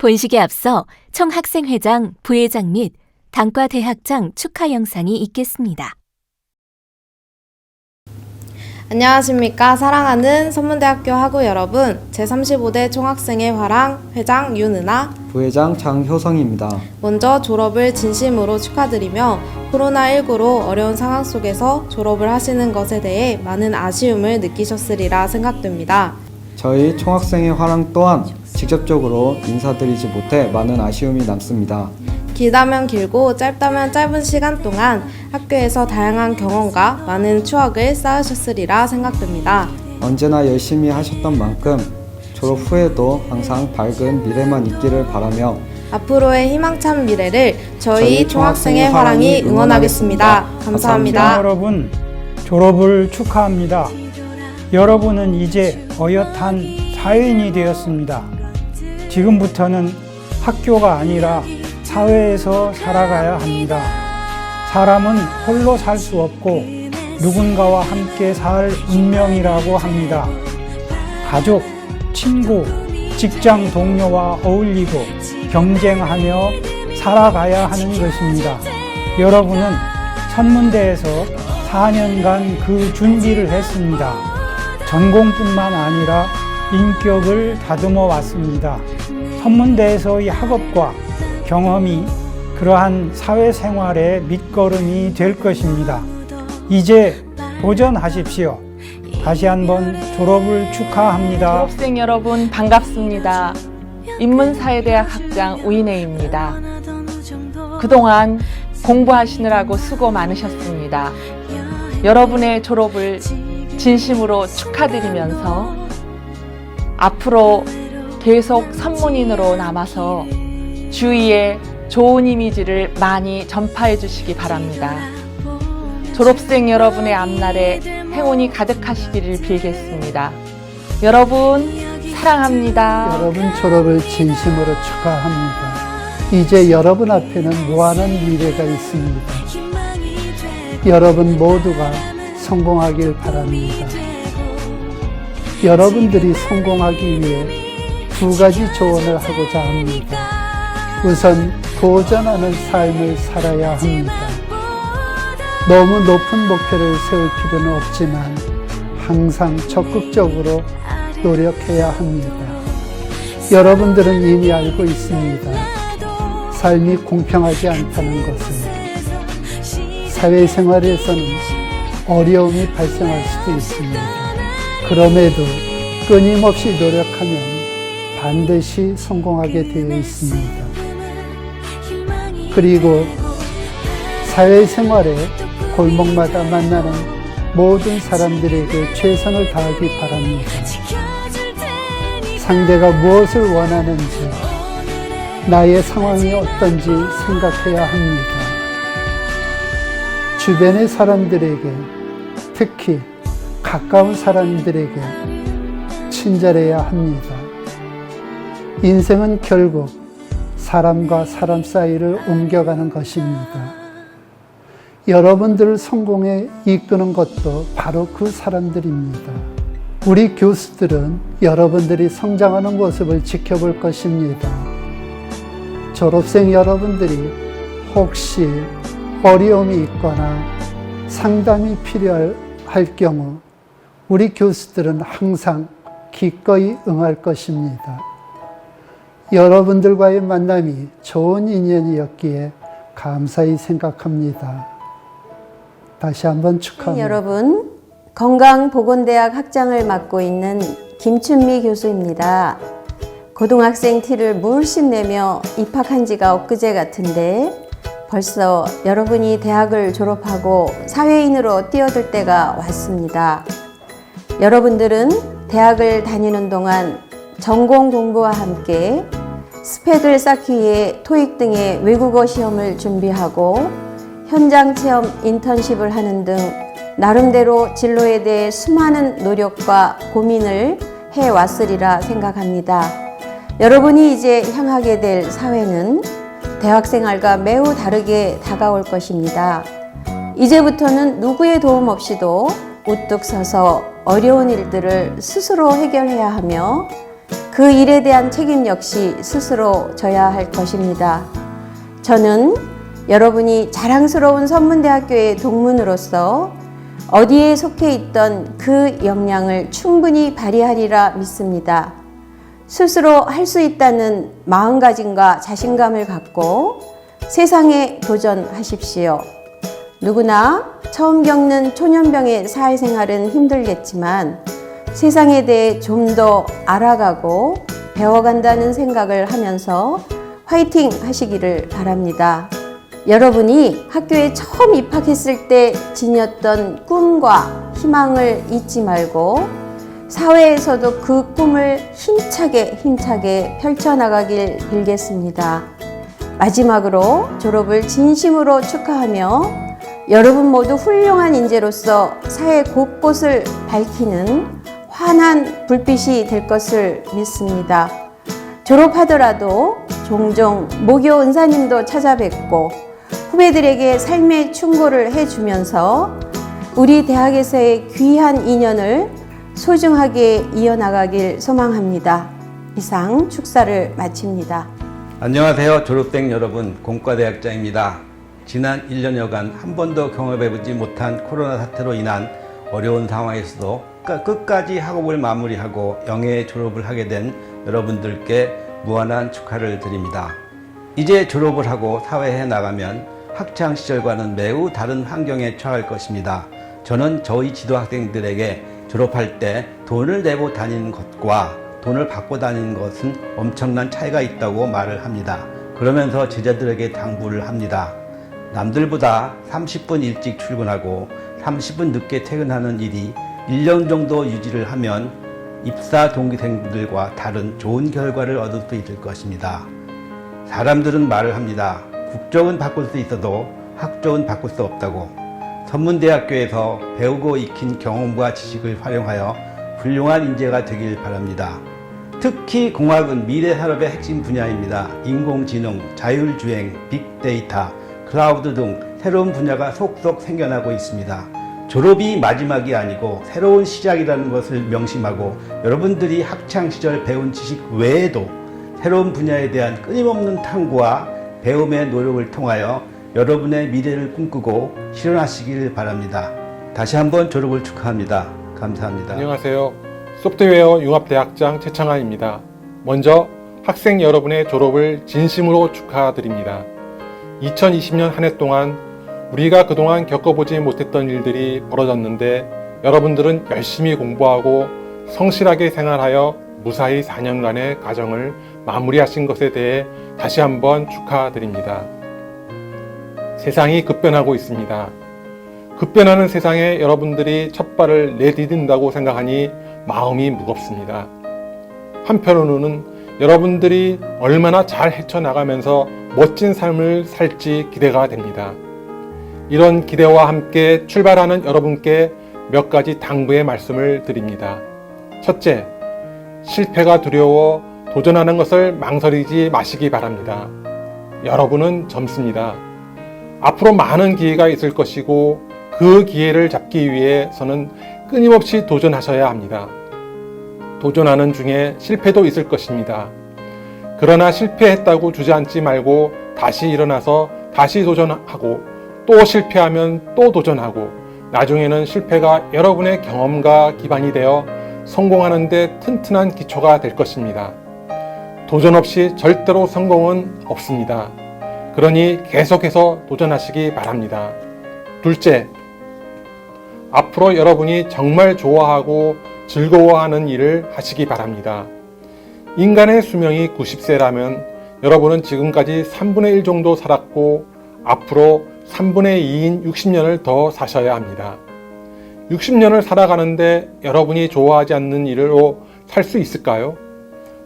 본식에 앞서 총학생회장, 부회장 및 단과 대학장 축하 영상이 있겠습니다. 안녕하십니까 사랑하는 선문대학교 학우 여러분 제35대 총학생회 화랑 회장 윤은아 부회장 장효성입니다. 먼저 졸업을 진심으로 축하드리며 코로나19로 어려운 상황 속에서 졸업을 하시는 것에 대해 많은 아쉬움을 느끼셨으리라 생각됩니다. 저희 총학생회 화랑 또한 직접적으로 인사드리지 못해 많은 아쉬움이 남습니다. 길다면 길고 짧다면 짧은 시간 동안 학교에서 다양한 경험과 많은 추억을 쌓으셨으리라 생각됩니다. 언제나 열심히 하셨던 만큼 졸업 후에도 항상 밝은 미래만 있기를 바라며 앞으로의 희망찬 미래를 저희 저희 총학생회 총학생회 화랑이 화랑이 응원하겠습니다. 응원하겠습니다. 감사합니다. 여러분 졸업을 축하합니다. 여러분은 이제 어엿한 사회인이 되었습니다. 지금부터는 학교가 아니라 사회에서 살아가야 합니다. 사람은 홀로 살 수 없고 누군가와 함께 살 운명이라고 합니다. 가족, 친구, 직장 동료와 어울리고 경쟁하며 살아가야 하는 것입니다. 여러분은 선문대에서 4년간 그 준비를 했습니다. 전공뿐만 아니라 인격을 다듬어 왔습니다. 선문대에서의 학업과 경험이 그러한 사회생활의 밑거름이 될 것입니다. 이제 도전하십시오. 다시 한번 졸업을 축하합니다. 졸업생 여러분 반갑습니다. 인문사회대학 학장 우인혜입니다. 그동안 공부하시느라고 수고 많으셨습니다. 여러분의 졸업을 진심으로 축하드리면서 앞으로 계속 선문인으로 남아서 주위에 좋은 이미지를 많이 전파해 주시기 바랍니다. 졸업생 여러분의 앞날에 행운이 가득하시기를 빌겠습니다. 여러분 사랑합니다. 여러분 졸업을 진심으로 축하합니다. 이제 여러분 앞에는 무한한 미래가 있습니다. 여러분 모두가 성공하길 바랍니다. 여러분들이 성공하기 위해 두 가지 조언을 하고자 합니다. 우선 도전하는 삶을 살아야 합니다. 너무 높은 목표를 세울 필요는 없지만 항상 적극적으로 노력해야 합니다. 여러분들은 이미 알고 있습니다. 삶이 공평하지 않다는 것을. 사회생활에서는 어려움이 발생할 수도 있습니다. 그럼에도 끊임없이 노력하면 반드시 성공하게 되어 있습니다. 그리고 사회생활에 골목마다 만나는 모든 사람들에게 최선을 다하기 바랍니다. 상대가 무엇을 원하는지, 나의 상황이 어떤지 생각해야 합니다. 주변의 사람들에게, 특히 가까운 사람들에게 친절해야 합니다. 인생은 결국 사람과 사람 사이를 옮겨가는 것입니다. 여러분들을 성공에 이끄는 것도 바로 그 사람들입니다. 우리 교수들은 여러분들이 성장하는 모습을 지켜볼 것입니다. 졸업생 여러분들이 혹시 어려움이 있거나 상담이 필요할 경우 우리 교수들은 항상 기꺼이 응할 것입니다. 여러분들과의 만남이 좋은 인연이었기에 감사히 생각합니다. 다시 한번 축하합니다. 여러분, 건강보건대학 학장을 맡고 있는 김춘미 교수입니다. 고등학생 티를 물씬 내며 입학한 지가 엊그제 같은데 벌써 여러분이 대학을 졸업하고 사회인으로 뛰어들 때가 왔습니다. 여러분들은 대학을 다니는 동안 전공 공부와 함께 스펙을 쌓기 위해 토익 등의 외국어 시험을 준비하고 현장 체험 인턴십을 하는 등 나름대로 진로에 대해 수많은 노력과 고민을 해왔으리라 생각합니다. 여러분이 이제 향하게 될 사회는 대학생활과 매우 다르게 다가올 것입니다. 이제부터는 누구의 도움 없이도 우뚝 서서 어려운 일들을 스스로 해결해야 하며 그그 일에 대한 책임 역시 스스로 져야 할 것입니다. 저는 여러분이 자랑스러운 선문대학교의 동문으로서 어디에 속해 있던 그 역량을 충분히 발휘하리라 믿습니다. 스스로 할 수 있다는 마음가짐과 자신감을 갖고 세상에 도전하십시오. 누구나 처음 겪는 초년병의 사회생활은 힘들겠지만 세상에 대해 좀 더 알아가고 배워간다는 생각을 하면서 화이팅 하시기를 바랍니다. 여러분이 학교에 처음 입학했을 때 지녔던 꿈과 희망을 잊지 말고 사회에서도 그 꿈을 힘차게 힘차게 펼쳐나가길 빌겠습니다. 마지막으로 졸업을 진심으로 축하하며 여러분 모두 훌륭한 인재로서 사회 곳곳을 밝히는 환한 불빛이 될 것을 믿습니다. 졸업하더라도 종종 모교 은사님도 찾아뵙고 후배들에게 삶의 충고를 해주면서 우리 대학에서의 귀한 인연을 소중하게 이어나가길 소망합니다. 이상 축사를 마칩니다. 안녕하세요. 졸업생 여러분, 공과대학장입니다. 지난 1년여간 한 번도 경험해보지 못한 코로나 사태로 인한 어려운 상황에서도 끝- 끝까지 학업을 마무리하고 영예의 졸업을 하게 된 여러분들께 무한한 축하를 드립니다. 이제 졸업을 하고 사회에 나가면 학창 시절과는 매우 다른 환경에 처할 것입니다. 저는 저희 지도 학생들에게 졸업할 때 돈을 내고 다니는 것과 돈을 받고 다니는 것은 엄청난 차이가 있다고 말을 합니다. 그러면서 제자들에게 당부를 합니다. 남들보다 30분 일찍 출근하고 30분 늦게 퇴근하는 일이 1년 정도 유지를 하면 입사 동기생들과 다른 좋은 결과를 얻을 수 있을 것입니다. 사람들은 말을 합니다. 국적은 바꿀 수 있어도 학적은 바꿀 수 없다고. 전문대학교에서 배우고 익힌 경험과 지식을 활용하여 훌륭한 인재가 되길 바랍니다. 특히 공학은 미래 산업의 핵심 분야입니다. 인공지능, 자율주행, 빅데이터, 클라우드 등 새로운 분야가 속속 생겨나고 있습니다. 졸업이 마지막이 아니고 새로운 시작이라는 것을 명심하고 여러분들이 학창시절 배운 지식 외에도 새로운 분야에 대한 끊임없는 탐구와 배움의 노력을 통하여 여러분의 미래를 꿈꾸고 실현하시길 바랍니다. 다시 한번 졸업을 축하합니다. 감사합니다. 안녕하세요. 소프트웨어 융합대학장 최창환입니다. 먼저 학생 여러분의 졸업을 진심으로 축하드립니다. 2020년 한 해 동안 우리가 그동안 겪어보지 못했던 일들이 벌어졌는데 여러분들은 열심히 공부하고 성실하게 생활하여 무사히 4년간의 과정을 마무리하신 것에 대해 다시 한번 축하드립니다. 세상이 급변하고 있습니다. 급변하는 세상에 여러분들이 첫 발을 내디딘다고 생각하니 마음이 무겁습니다. 한편으로는 여러분들이 얼마나 잘 헤쳐나가면서 멋진 삶을 살지 기대가 됩니다. 이런 기대와 함께 출발하는 여러분께 몇 가지 당부의 말씀을 드립니다. 첫째, 실패가 두려워 도전하는 것을 망설이지 마시기 바랍니다. 여러분은 젊습니다. 앞으로 많은 기회가 있을 것이고 그 기회를 잡기 위해서는 끊임없이 도전하셔야 합니다. 도전하는 중에 실패도 있을 것입니다. 그러나 실패했다고 주저앉지 말고 다시 일어나서 다시 도전하고 또 실패하면 또 도전하고 나중에는 실패가 여러분의 경험과 기반이 되어 성공하는데 튼튼한 기초가 될 것입니다. 도전 없이 절대로 성공은 없습니다. 그러니 계속해서 도전하시기 바랍니다. 둘째, 앞으로 여러분이 정말 좋아하고 즐거워하는 일을 하시기 바랍니다. 인간의 수명이 90세라면 여러분은 지금까지 3분의 1 정도 살았고 앞으로 3분의 2인 60년을 더 사셔야 합니다. 60년을 살아가는데 여러분이 좋아하지 않는 일로 살 수 있을까요?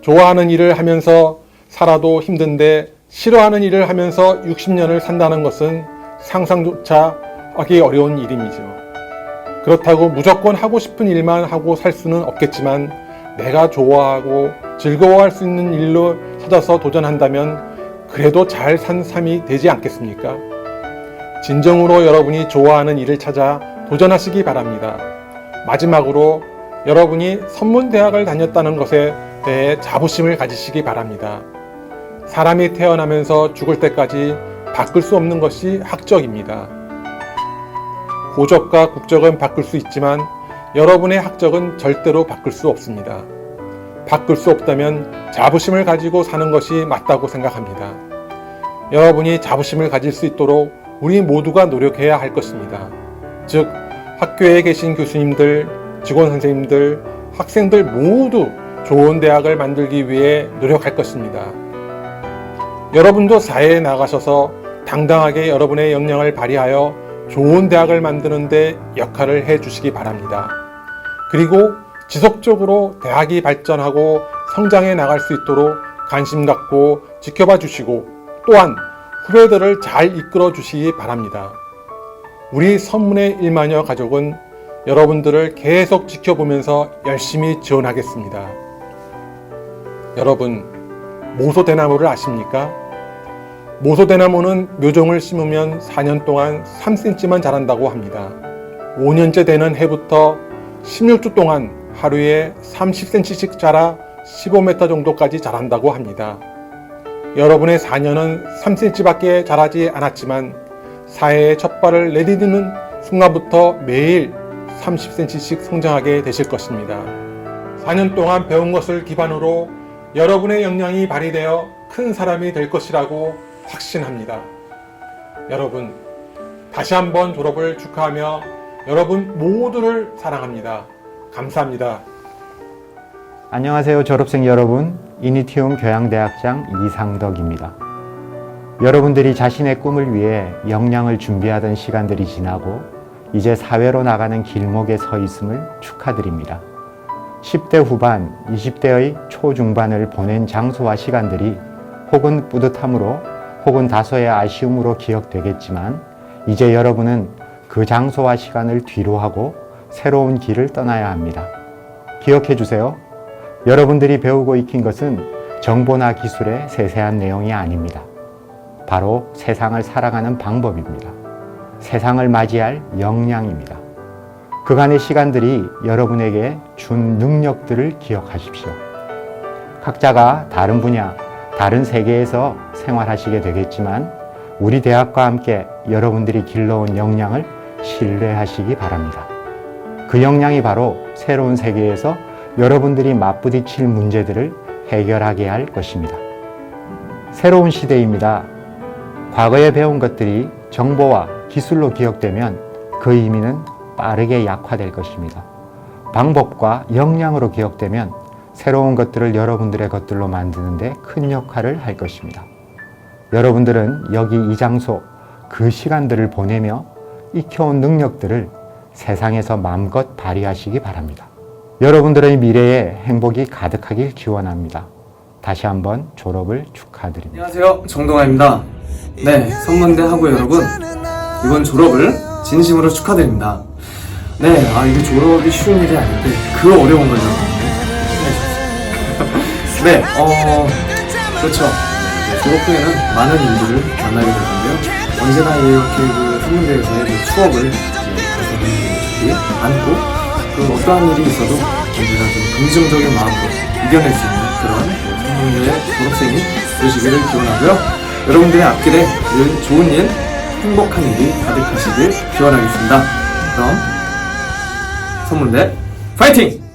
좋아하는 일을 하면서 살아도 힘든데 싫어하는 일을 하면서 60년을 산다는 것은 상상조차 하기 어려운 일임이죠. 그렇다고 무조건 하고 싶은 일만 하고 살 수는 없겠지만 내가 좋아하고 즐거워할 수 있는 일로 찾아서 도전한다면 그래도 잘 산 삶이 되지 않겠습니까? 진정으로 여러분이 좋아하는 일을 찾아 도전하시기 바랍니다. 마지막으로 여러분이 선문대학을 다녔다는 것에 대해 자부심을 가지시기 바랍니다. 사람이 태어나면서 죽을 때까지 바꿀 수 없는 것이 학적입니다. 고적과 국적은 바꿀 수 있지만 여러분의 학적은 절대로 바꿀 수 없습니다. 바꿀 수 없다면 자부심을 가지고 사는 것이 맞다고 생각합니다. 여러분이 자부심을 가질 수 있도록 우리 모두가 노력해야 할 것입니다. 즉, 학교에 계신 교수님들, 직원 선생님들, 학생들 모두 좋은 대학을 만들기 위해 노력할 것입니다. 여러분도 사회에 나가셔서 당당하게 여러분의 역량을 발휘하여 좋은 대학을 만드는데 역할을 해 주시기 바랍니다. 그리고 지속적으로 대학이 발전하고 성장해 나갈 수 있도록 관심 갖고 지켜봐 주시고 또한 후배들을 잘 이끌어 주시기 바랍니다. 우리 선문의 1만여 가족은 여러분들을 계속 지켜보면서 열심히 지원하겠습니다. 여러분, 모소대나무를 아십니까? 모소대나무는 묘종을 심으면 4년 동안 3cm만 자란다고 합니다. 5년째 되는 해부터 16주 동안 하루에 30cm씩 자라 15m 정도까지 자란다고 합니다. 여러분의 4년은 3cm밖에 자라지 않았지만 사회에 첫 발을 내디디는 순간부터 매일 30cm씩 성장하게 되실 것입니다. 4년 동안 배운 것을 기반으로 여러분의 역량이 발휘되어 큰 사람이 될 것이라고 확신합니다. 여러분, 다시 한번 졸업을 축하하며 여러분 모두를 사랑합니다. 감사합니다. 안녕하세요 졸업생 여러분 이니티움 교양대학장 이상덕입니다. 여러분들이 자신의 꿈을 위해 역량을 준비하던 시간들이 지나고 이제 사회로 나가는 길목에 서 있음을 축하드립니다. 10대 후반, 20대의 초중반을 보낸 장소와 시간들이 혹은 뿌듯함으로 혹은 다소의 아쉬움으로 기억되겠지만 이제 여러분은 그 장소와 시간을 뒤로 하고 새로운 길을 떠나야 합니다. 기억해 주세요. 여러분들이 배우고 익힌 것은 정보나 기술의 세세한 내용이 아닙니다. 바로 세상을 살아가는 방법입니다. 세상을 맞이할 역량입니다. 그간의 시간들이 여러분에게 준 능력들을 기억하십시오. 각자가 다른 분야, 다른 세계에서 생활하시게 되겠지만 우리 대학과 함께 여러분들이 길러온 역량을 신뢰하시기 바랍니다. 그 역량이 바로 새로운 세계에서 여러분들이 맞부딪힐 문제들을 해결하게 할 것입니다. 새로운 시대입니다. 과거에 배운 것들이 정보와 기술로 기억되면 그 의미는 빠르게 약화될 것입니다. 방법과 역량으로 기억되면 새로운 것들을 여러분들의 것들로 만드는데 큰 역할을 할 것입니다. 여러분들은 여기 이 장소, 그 시간들을 보내며 익혀온 능력들을 세상에서 마음껏 발휘하시기 바랍니다. 여러분들의 미래에 행복이 가득하길 기원합니다. 다시 한번 졸업을 축하드립니다. 안녕하세요. 정동아입니다. 네, 선문대 학우 여러분. 이번 졸업을 진심으로 축하드립니다. 네, 아, 이게 졸업이 쉬운 일이 아닌데, 그 어려운 거죠. 네, 어, 그렇죠. 네, 졸업 후에는 많은 일들을 만나게 될 건데요. 언제나 이렇게 그 선문대에서의 그 추억을 이제 가져가는 않고, 그 어떠한 일이 있어도 언제나 좀 긍정적인 마음으로 이겨낼 수 있는 그런 선문대의 졸업생이 되시기를 기원하고요. 여러분들의 앞길에 늘 좋은 일, 행복한 일이 가득하시길 기원하겠습니다. 그럼 선문대 파이팅!